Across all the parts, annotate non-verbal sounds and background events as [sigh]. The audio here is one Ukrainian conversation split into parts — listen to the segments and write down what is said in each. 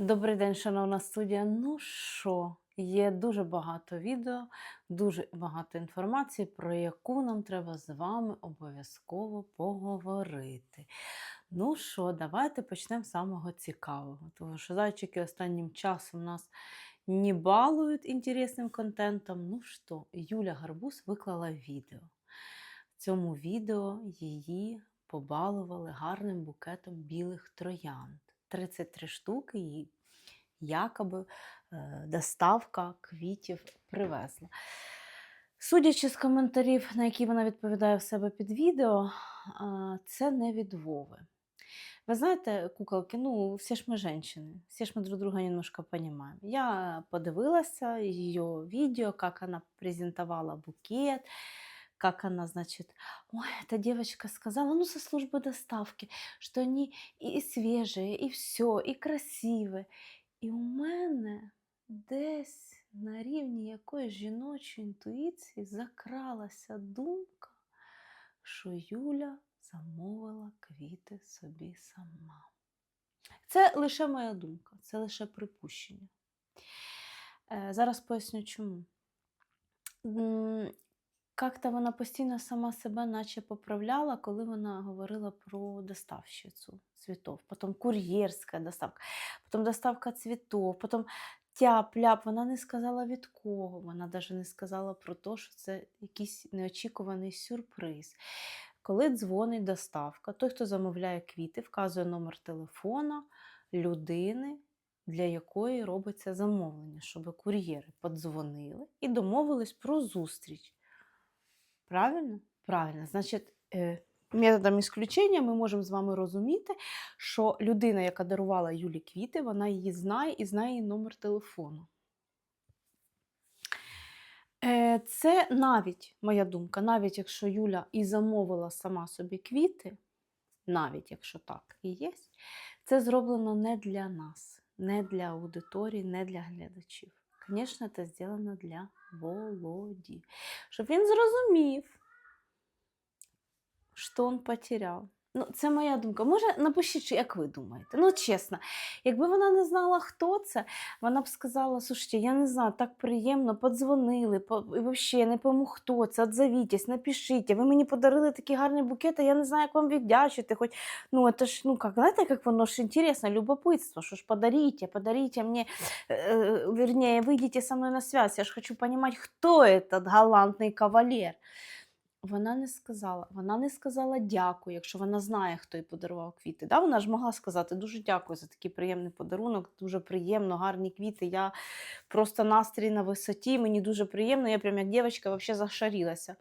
Добрий день, шановна студія. Ну що, є дуже багато відео, дуже багато інформації, про яку нам треба з вами обов'язково поговорити. Ну що, давайте почнемо з самого цікавого. Тому що зайчики останнім часом нас не балують інтересним контентом. Ну що, Юля Гарбуз виклала відео. В цьому відео її побалували гарним букетом білих троянд. 33 штуки їй якоби е, доставка квітів привезла. Судячи з коментарів, на які вона відповідає в себе під відео, це не від Вови. Ви знаєте, куколки, ну, всі ж ми женщины, всі ж ми друг друга немножко понимаем. Я подивилася її відео, як вона презентувала букет, как она, значит, ой, эта девочка сказала, ну, со службы доставки, что они и свежие, і все, і красиві. І у мене десь на рівні якоїсь жіночої інтуїції закралася думка, що Юля замовила квіти собі сама. Це лише моя думка, це лише припущення. Е, Зараз поясню чому. Как-то вона постійно сама себе наче поправляла, коли вона говорила про доставщицю цвітов. Потім кур'єрська доставка, потім доставка цвітов, потім тяп-ляп. Вона не сказала від кого. Вона навіть не сказала про те, що це якийсь неочікуваний сюрприз. Коли дзвонить доставка, той, хто замовляє квіти, вказує номер телефона людини, для якої робиться замовлення, щоб кур'єри подзвонили і домовились про зустріч. Правильно? Правильно. Значить, е, методом ісключення ми можемо з вами розуміти, що людина, яка дарувала Юлі квіти, вона її знає і знає її номер телефону. Е, Це навіть моя думка, навіть якщо Юля і замовила сама собі квіти, навіть якщо так і є, це зроблено не для нас, не для аудиторії, не для глядачів. Звісно, це зроблено для Володі. Щоб він зрозумів, що він потеряв. Ну, це моя думка. Може, напишіть, як ви думаєте. Ну, чесно, якби вона не знала, хто це, вона б сказала: слушайте, я не знаю, так приємно, подзвонили, по... і взагалі не пойму, хто це, отзовітесь, напишіть. Ви мені подарили такі гарні букети, я не знаю, як вам віддячити. Хоч, ну, це ж, ну, как, знаєте, як воно ж інтересно, любопитство, що ж подарите, подарите мне, э, вернее, выйдите со мной на связь, я ж хочу понимать, хто этот галантний кавалер. Вона не сказала, вона не сказала дякую, якщо вона знає, хто їй подарував квіти. Да? Вона ж могла сказати дуже дякую за такий приємний подарунок, дуже приємно, гарні квіти. Я просто настрій на висоті, мені дуже приємно, я прям як дівчинка взагалі зашарілася.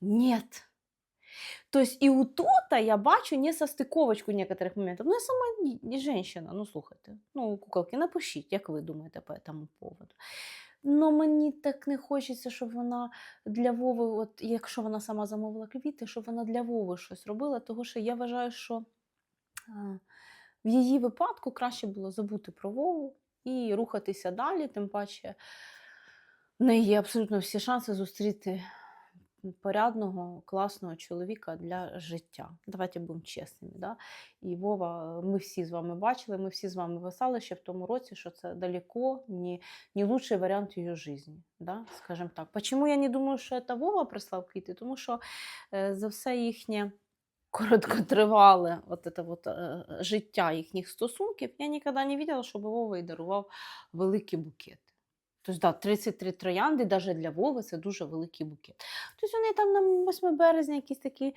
Ні. Тобто і у тута я бачу несостиковочку в некоторых моментах. Ну, я сама не женщина, ну слухайте. Ну, куколки, напишіть, як ви думаєте по цьому поводу. Ну, мені так не хочеться, щоб вона для Вови, от якщо вона сама замовила квіти, щоб вона для Вови щось робила, тому що я вважаю, що а, в її випадку краще було забути про Вову і рухатися далі, тим паче в неї є абсолютно всі шанси зустріти порядного, класного чоловіка для життя. Давайте будемо чесними. Да? І Вова, ми всі з вами бачили, ми всі з вами писали ще в тому році, що це далеко не, не лучший варіант її житті. Да? Скажем так. Почему я не думаю, що це Вова прислав квіти? Тому що е, за все їхнє короткотривале от это вот, е, життя їхніх стосунків, я ніколи не бачила, щоб Вова і дарував великі букети. Тобто, да, 33 троянди, навіть для Вови це дуже великий букет. Тобто вони там на 8 березня якісь такі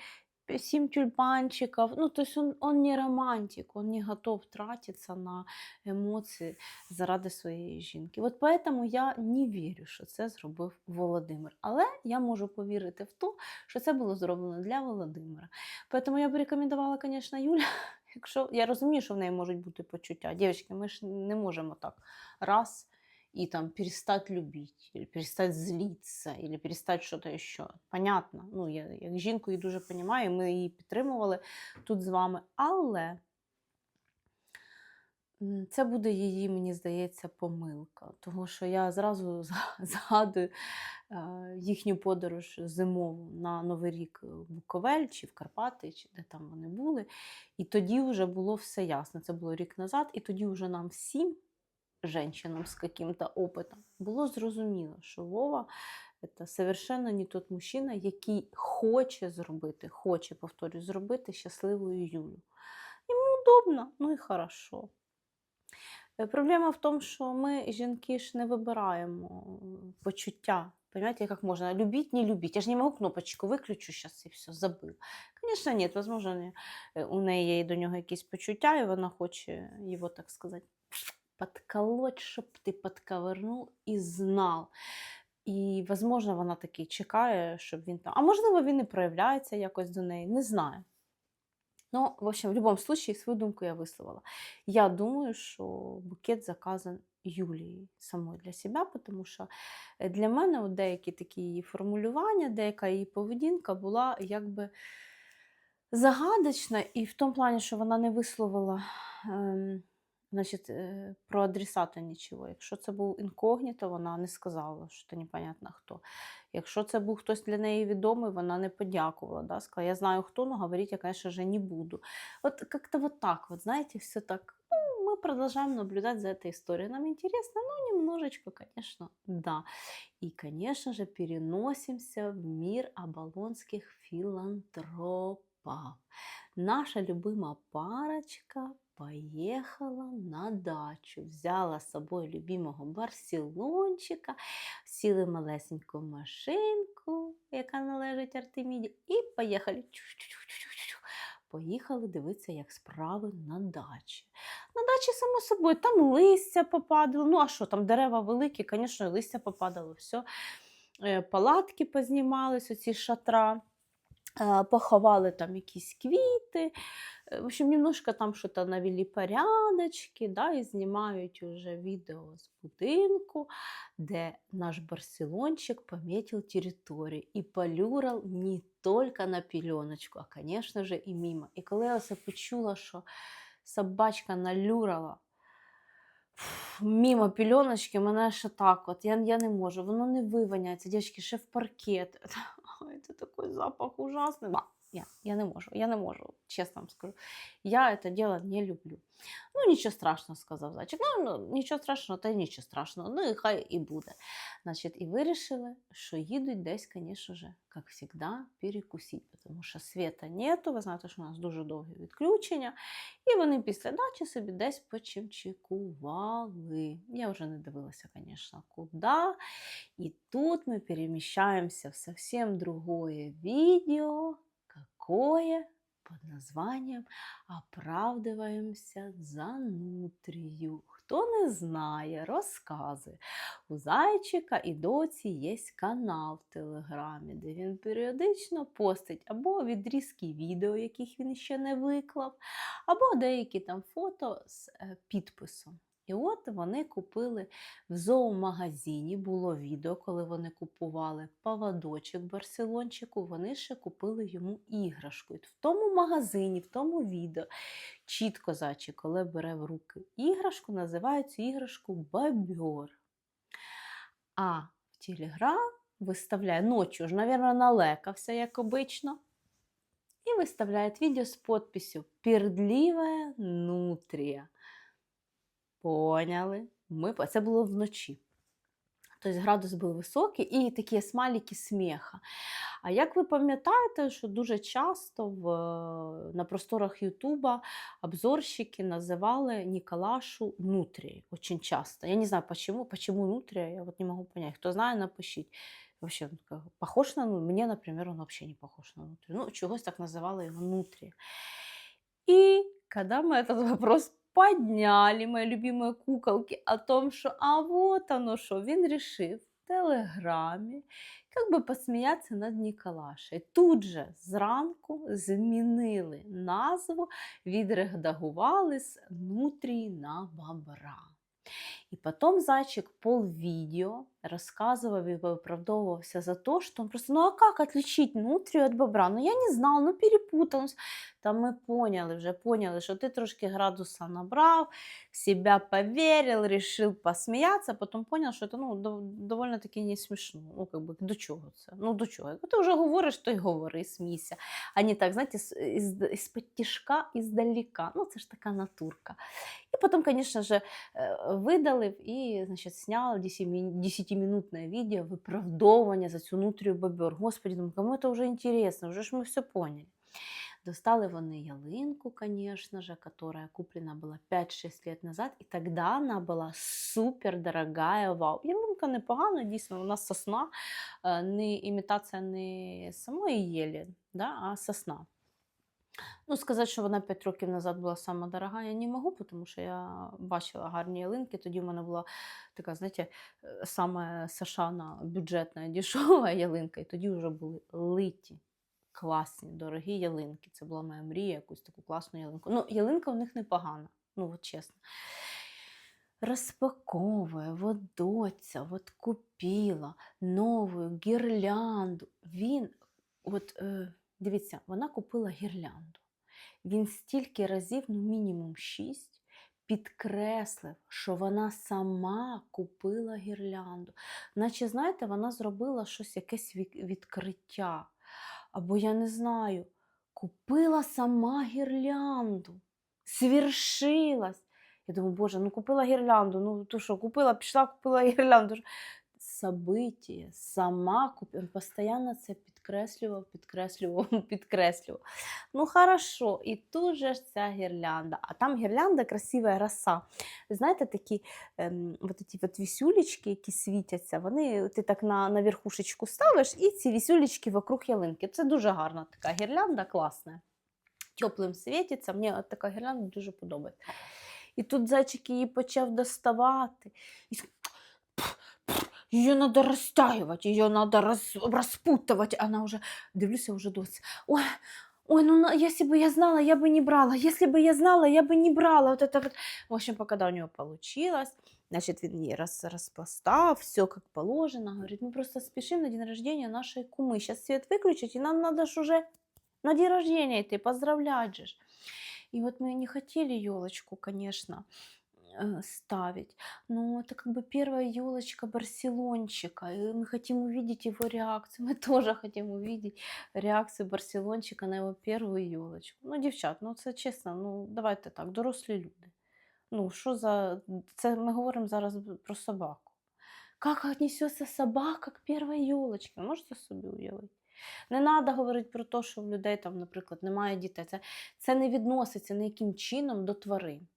7 тюльпанчиков. Ну, то есть он, не романтик, он не готов тратиться на емоції заради своєї жінки. От поэтому я не вірю, що це зробив Володимир. Але я можу повірити в те, що це було зроблено для Володимира. Поэтому я б рекомендувала, звісно, Юля, [laughs] якщо я розумію, що в неї можуть бути почуття. Дівчатки, ми ж не можемо так раз и там перестать любить, или перестать злиться, или перестать что-то еще. Понятно. Ну, я як жінку її дуже розумію, ми її підтримували тут з вами. Але Це буде її, мені здається, помилка, тому що я зразу [laughs] згадую е, їхню подорож зимову на Новий рік в Буковель чи в Карпати, чи де там вони були. І тоді вже було все ясно. Це було рік назад, і тоді вже нам всім, женщинам з каким-то опитом, було зрозуміло, що Вова це совершенно не тот мужчина, який хоче зробити, хоче, повторюю, зробити щасливою Юлю. Йому удобно, ну і хорошо. Е, Проблема в тому, що ми, жінки, ж не вибираємо почуття. Понимаете, як можна любить, не любить. Я ж не можу кнопочку виключу зараз і все, забив. Звісно, ні, можливо, е, у неї є до нього якісь почуття, і вона хоче його, так сказати, подколоть, щоб ти подковернув і знав. І, можливо, вона таки чекає, щоб він там. А можливо, він і проявляється якось до неї, не знаю. Ну, в общем, в будь-якому випадку свою думку я висловила. Я думаю, що букет заказан Юлією самою для себе, тому що для мене от деякі такі її формулювання, деяка її поведінка була якби загадочна, і в тому плані, що вона не висловила ем, значить, е, про адресата нічого. Якщо це був інкогніто, вона не сказала, що це непонятно хто. Якщо це був хтось для неї відомий, вона не подякувала. Да? Сказала, я знаю хто, но говорить я, конечно же, не буду. Вот как-то вот так вот, знаете, все так. Ну, мы продолжаем наблюдать за этой историей. Нам интересно, ну, немножечко, конечно, да. И, конечно же, переносимся в мир оболонских филантропов. Наша любима парочка поехала на дачу, взяла з собою любимого барселончика, сіли малесеньку машинку, яка належить Артеміді, і поїхали. Поїхали дивитися, як справи на дачі. На дачі, само собою, там листя попадало. Ну, а що, там дерева великі, звісно, листя попадало, все. Палатки познімались, оці шатра, е, поховали там якісь квіти. Е, В общем, немножко там что-то навели порядочки, да, і знімають уже відео з будинку, де наш барселончик пометил територію і полюрав не тільки на пеленочку, а, звісно ж, і мимо. І коли я це почула, що собачка налюрала мимо пеленочки, мене ще так от, я, я не можу, воно не виваняється, дівчатки, ще в паркет. [laughs] Ой, це такий запах ужасний. Я, я не можу, я не можу, чесно вам скажу. Я это дело не люблю. Ну, нічого страшного, сказав зайчик. Ну, ну нічого страшного, та нічого страшного. Ну, і хай і буде. Значить, і вирішили, що їдуть десь, звісно ж, як завжди, перекусити, тому що світа нету. Ви знаєте, що у нас дуже довгі відключення. І вони після дачі собі десь почимчикували. Я вже не дивилася, звісно, куди. І тут ми переміщаємося в совсем другое видео. Какое? Под названием «Оправдываемся за нутрію». Хто не знає, розказує. У зайчика і доці є канал в Телеграмі, де він періодично постить або відрізки відео, яких він ще не виклав, або деякі там фото з е, підписом. І от вони купили в зоомагазині, було відео, коли вони купували поводочок барселончику, вони ще купили йому іграшку. І в тому магазині, в тому відео чітко зайчик, коли бере в руки іграшку, називає цю іграшку бобер. А в Телеграм виставляє ночі, ж, мабуть, налекався, як обично. І виставляє відео з підписью «Пердливая нутрія». Поняли? Ми... по- Це було вночі. Тобто градус був високий і такі смайлики сміха. А як ви пам'ятаєте, що дуже часто в, е, на просторах Ютуба обзорщики називали Ніколашу Нутрією. Очень часто. Я не знаю, почему, почему Нутрия, я вот не могу понять. Кто знает, напишіть. Вообще, он как, похож на ну, Мне, например, он вообще не похож на Нутрию. Ну, чогось так называла его Нутрия. И когда мы этот вопрос подняли, мои любимые куколки, о том, что а вот оно что, він решив в Телеграмі как би посміятися над Ніколашею. Тут же зранку змінили назву, відредагували з нутрії на бобра. І потім зайчик полвідео розказував і виправдовувався за те, що він просто, ну а як отличить нутрію від бобра? Ну я не знал, ну перепутал. Та ми поняли вже, поняли, що ти трошки градуса набрав, в себя поверил, решил посміятися, потім поняв, що це ну, дов- довольно таки не смішно. Ну, как би, до чого це? Ну, до чого? Якщо ти вже говориш, то й говори, смійся. А не так, знаєте, з- із, із-під тяжка, іздаліка. Ну, це ж така натурка. І потім, звісно ж, е, видалив і, значить, сняв 10-минутне відео виправдовування за цю нутрію бобер. Господи, думаю, кому це вже інтересно, вже ж ми все поняли. Достали вони ялинку, конечно же, которая куплена была 5-6 лет назад, і тоді вона була супер дорогая, вау. Ялинка непогана, дійсно, вона сосна, е, не імітація не самої єлі, да, а сосна. Ну, сказати, що вона 5 років назад була сама дорога, я не можу, тому що я бачила гарні ялинки. Тоді в мене була така, знаєте, е, саме Сашана бюджетна дешова [laughs] ялинка, і тоді вже були литі, класні, дорогі ялинки. Це була моя мрія, якусь таку класну ялинку. Ну, ялинка у них непогана, ну от чесно. Розпаковує, вот доця, от купила нову гірлянду. Він, от е, дивіться, вона купила гірлянду. Він стільки разів, ну мінімум шість, підкреслив, що вона сама купила гірлянду. Наче, знаєте, вона зробила щось, якесь відкриття. Або я не знаю, купила сама гірлянду. Свершилась. Я думаю, боже, ну купила гірлянду, ну то що, купила, пішла, купила гірлянду. Событие, сама купила. Він постійно це підкреслював, підкреслював, [laughs] підкреслював. Ну, хорошо, і тут же ж ця гірлянда. А там гірлянда красива роса. Ви знаєте, такі ем, вот ці от вісюлечки, які світяться, вони ти так на, на верхушечку ставиш, і ці вісюлечки вокруг ялинки. Це дуже гарна така гірлянда, класна. Теплим світиться. Мені от така гірлянда дуже подобається. І тут зайчик її почав доставати. І... с- Її треба розтягувати, її треба роз... розпутувати. Вона вже, дивлюся, вже досі. Ой, ой, ну на- если бы я знала, я бы не брала. Если бы я знала, я бы не брала. Вот это вот. В общем, пока у нее получилось, значит, він її роз, розпластав, все как положено. Говорит, мы просто спешим на день рождения нашей кумы. Сейчас свет выключить, и нам надо ж уже на день рождения идти, поздравлять же. ж». И вот мы не хотели елочку, конечно, э, ставить. Но это как бы первая елочка Барселончика. И мы хотим увидеть его реакцию. [laughs] Мы тоже хотим увидеть реакцію Барселончика на його першу елочку. Ну, дівчат, ну це чесно, ну давайте так, дорослі люди. Ну, що за. Це ми говоримо зараз про собаку. Як віднесеться собака к першій елочці? Ви Можете собі уявити? Не треба говорити про те, що в людей там, наприклад, немає дітей. Це, це не відноситься ніяким чином до тварин.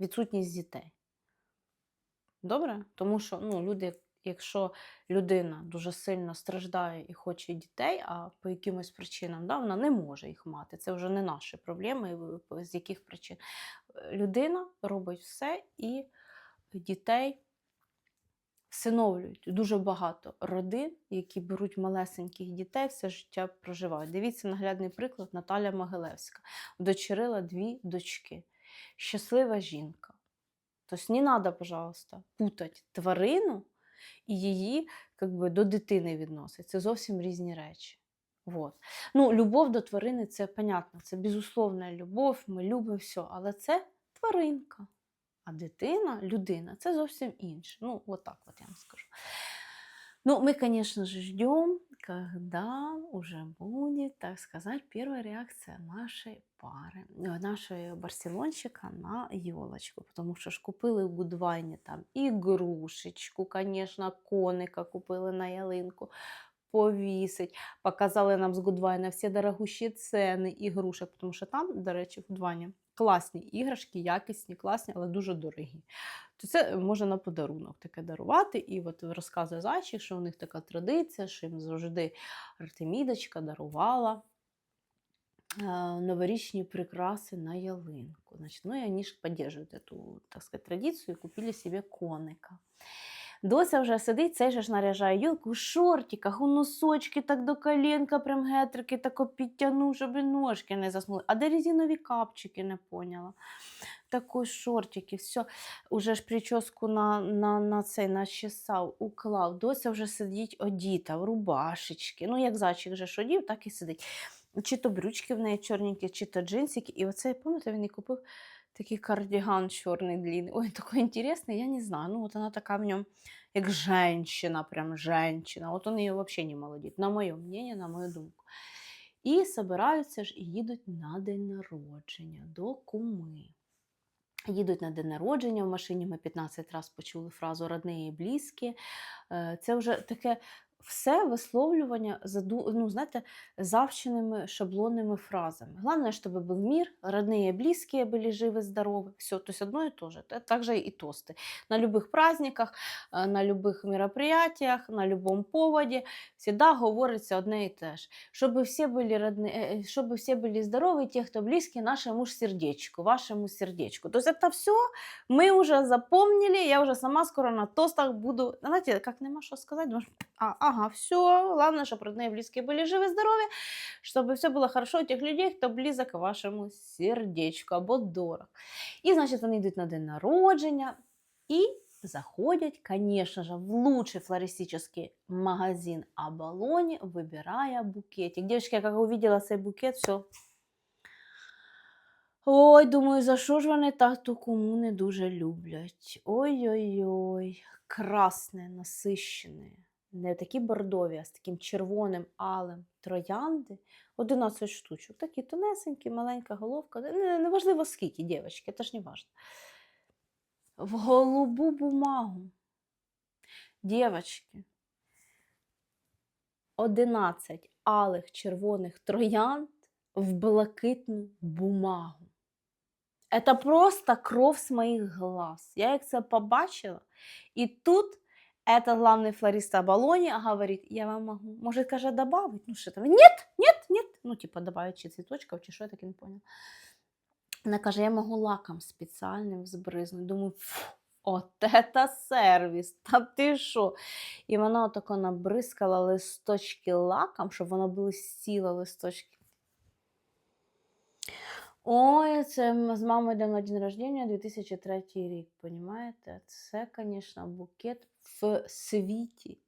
Відсутність дітей. Добре? Тому що ну, люди, якщо людина дуже сильно страждає і хоче дітей, а по якимось причинам да, вона не може їх мати. Це вже не наші проблеми, з яких причин. Людина робить все і дітей всиновлюють. Дуже багато родин, які беруть малесеньких дітей, все життя проживають. Дивіться наглядний приклад Наталя Могилевська. Удочерила дві дочки. Щаслива жінка. Тобто не треба, пожалуйста, путати тварину і її как би, до дитини відносить. Це зовсім різні речі. Вот. Ну, любов до тварини це понятно, це безусловна любов, ми любимо все, але це тваринка. А дитина, людина це зовсім інше. Ну, так вот я вам скажу. Ну, мы, конечно же, ждем, когда уже будет, так сказать, первая реакция нашей пары, э, нашего барселончика на елочку. Потому що ж купили в Гудвайні там ігрушечку, конечно, коника купили на ялинку, повісить. Показали нам з Гудвайна всі дорогущі ціни ігрушок, тому що там, до речі, в Гудвайні класні іграшки, якісні, класні, але дуже дорогі. То це можна на подарунок таке дарувати. І от розказує зайчик, що у них така традиція, що їм завжди Артемідочка дарувала е, новорічні прикраси на ялинку. Значить, ну і вони ж підтримують цю, так сказати, традицію і купили собі коника. Дося вже сидить, цей же ж наряжає юлку у шортиках, у носочки так до коленка, прям гетрики тако підтягнув, щоб і ножки не заснули. А де резинові капчики, не поняла. Такий шортики, все, уже ж прическу на, на, на цей начесав, уклав. Дося вже сидить одіта в рубашечки. Ну, як зайчик же ж одів, так і сидить. чи то брючки в неї чорненькі, чи то джинсики. І оце, пам'ятаєте, він і купив такий кардіган чорний длинний. Ой, такий інтересний, я не знаю. Ну, от вона така в ньому, як женщина, прям женщина. От він її взагалі не молодить, на моє мнение, на мою думку. І собираються ж і їдуть на день народження до куми. Їдуть на день народження в машині. Ми 15 разів почули фразу родні і близькі. Це вже таке все висловлювання заду... ну, знаєте, завченими шаблонними фразами. Главное, чтобы был мир, родные и близкие были живы, здоровы. Все, то есть одно и то же. Т- Также и тосты. На любых праздниках, е, на любых мероприятиях, на любом поводі всегда говориться одне і те ж. Щоб всі були родні, е, щоб всі були здорові, ті, хто близькі, нашему ж сердечку, вашему сердечку. То есть это все мы уже запомнили, я уже сама скоро на тостах буду. Знаете, как нема що сказати, думаешь, а, ага, все, главное, чтобы родные и близкие были живы, здоровы, чтобы все было хорошо у тех людей, кто близок к вашему сердечку або дорог. І, значить, вони йдуть на день народження і заходять, конечно же, в лучший флористический магазин Абалоні, вибирає букетик. Девочки, я як увидела цей букет, все. Ой, думаю, за що ж вони так ту кому не дуже люблять? Ой-ой-ой, красне, насищене. Не такі бордові, а з таким червоним алем троянди. 11 штучок. Такі тонесенькі, маленька головка. Не- Неважливо скільки, дівчатки, це ж не важливо. В голубу бумагу. Дівчатки. 11 алих червоних троянд в блакитну бумагу. Это просто кров з моїх глаз. Я як це побачила, і тут этот главный флорист Абалоні говорить, я вам могу, может, каже, добавить? Ну, що там? Нет, нет, нет. Ну, типа, добавить чи цвіточків, чи що, я так і не поняла. Вона каже, я можу лаком спеціальним збризнути. Думаю, фу, от это сервіс, та ти що? І вона отако набризкала листочки лаком, щоб воно блистіло листочки. Ой, це м- з мамою йдемо на день рождення 2003 рік, понімаєте? Це, звісно, букет в світі.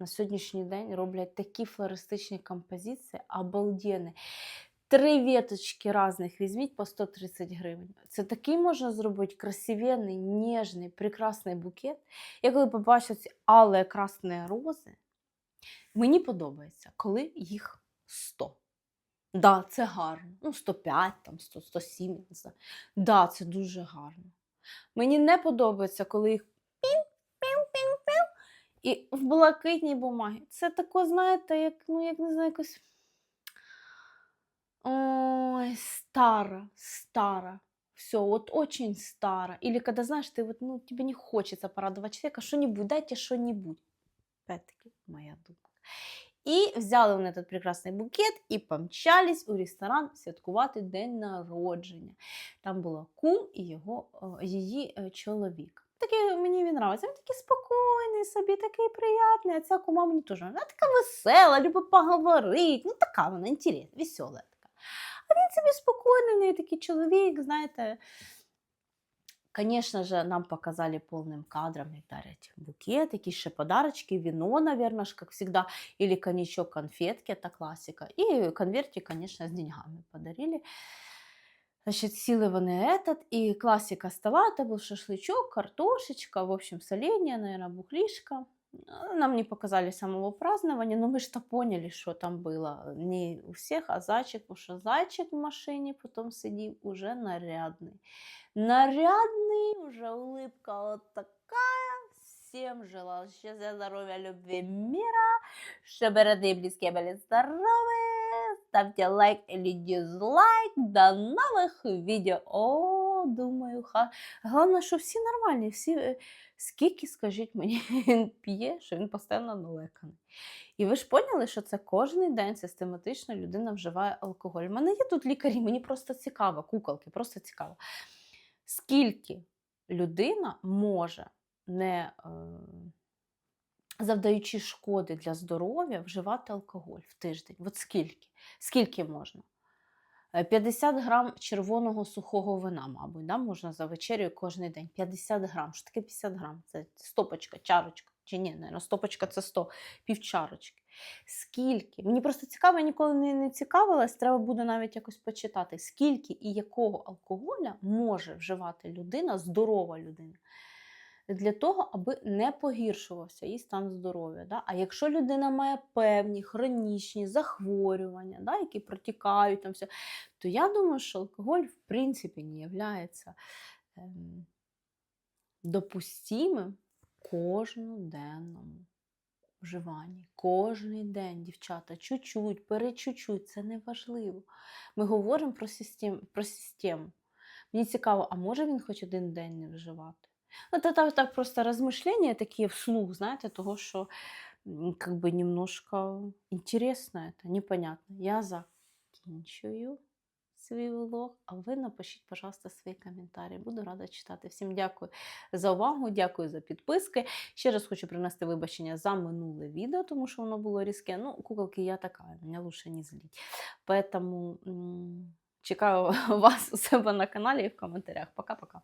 На сьогоднішній день роблять такі флористичні композиції, обалденні. Три веточки різних візьміть по 130 гривень. Це такий можна зробити красивенний, ніжний, прекрасний букет. Я коли побачила ці але красні рози, мені подобається, коли їх 100. Да, це гарно. Ну, 105, там, 100, 107, я не знаю. Да, це дуже гарно. Мені не подобається, коли їх і в блакитній бумагі. Це тако, знаєте, як, ну, як не знаю, якось. Ой, стара, стара. Все, вот очень стара. Или когда, знаешь, ты вот, ну, тебе не хочется порадовать человека, что-нибудь, дайте что-нибудь. Опять-таки, моя думка. І взяли вони этот прекрасний букет і помчались у ресторан святкувати день народження. Там була кум і його, її е, чоловік. Такий мені він нравиться. Він такий спокійний собі, такий приятний. А ця кума мені теж. Вона така весела, любить поговорити. Ну, така вона інтересна, весела така. А він собі спокійний, в неї такий чоловік, знаєте. Конечно же, нам показали полным кадром, як дарять букет, якісь ще подарочки, вино, наверное, ж, как всегда, или коньячок, конфетки, это классика. И конвертик, конечно, с деньгами подарили. Значит, сіли вони этот, і классика стола, это был шашлычок, картошечка, в общем, соленья, наверное, бухлишка. А, Нам не показали самого празднования, но мы что поняли, что там было. Не у всех, а зайчик, потому что зайчик в машине потом сидів уже нарядный. Нарядный, уже улыбка вот такая. Всем желал счастья, здоровья, любви, мира. Чтобы родные и близкие были здоровы. Ставьте лайк или дизлайк. До новых видео. О, думаю, ха. Головне, що всі нормальні, всі. е, Скільки, скажіть [laughs] мені, він п'є, що він постійно налеканий. І ви ж поняли, що це кожен день систематично людина вживає алкоголь. У мене є тут лікарі, мені просто цікаво, куколки, просто цікаво. Скільки людина може, не е, завдаючи шкоди для здоров'я, вживати алкоголь в тиждень? От скільки? Скільки можна? Е, 50 грам червоного сухого вина, мабуть, да, можна за вечерю кожен день. 50 грам. Що таке 50 грам? Це стопочка, чарочка. Чи ні, наверное, стопочка це 100, пів чарочки. Скільки? Мені просто цікаво, я ніколи не, не цікавилась, треба буде навіть якось почитати, скільки і якого алкоголя може вживати людина, здорова людина, для того, аби не погіршувався її стан здоров'я. Да? А якщо людина має певні хронічні захворювання, да, які протікають, там все, то я думаю, що алкоголь в принципі не є ем, допустимим кожноденному вживанні. Кожний день, дівчата, чуть-чуть, перечуть-чуть, це не важливо. Ми говоримо про систему. Про систему. Мені цікаво, а може він хоч один день не вживати? Ну, це так, так просто розмишлення такі вслух, знаєте, того, що м, как бы немножко интересно это, непонятно. Я закінчую свій влог, а ви напишіть, пожалуйста, свої коментарі. Буду рада читати. Всім дякую за увагу, дякую за підписки. Ще раз хочу принести вибачення за минуле відео, тому що воно було різке. Ну, куколки я така, мене лучше не зліть. Поэтому м, чекаю [laughs] вас у себе на каналі і в коментарях. Пока-пока.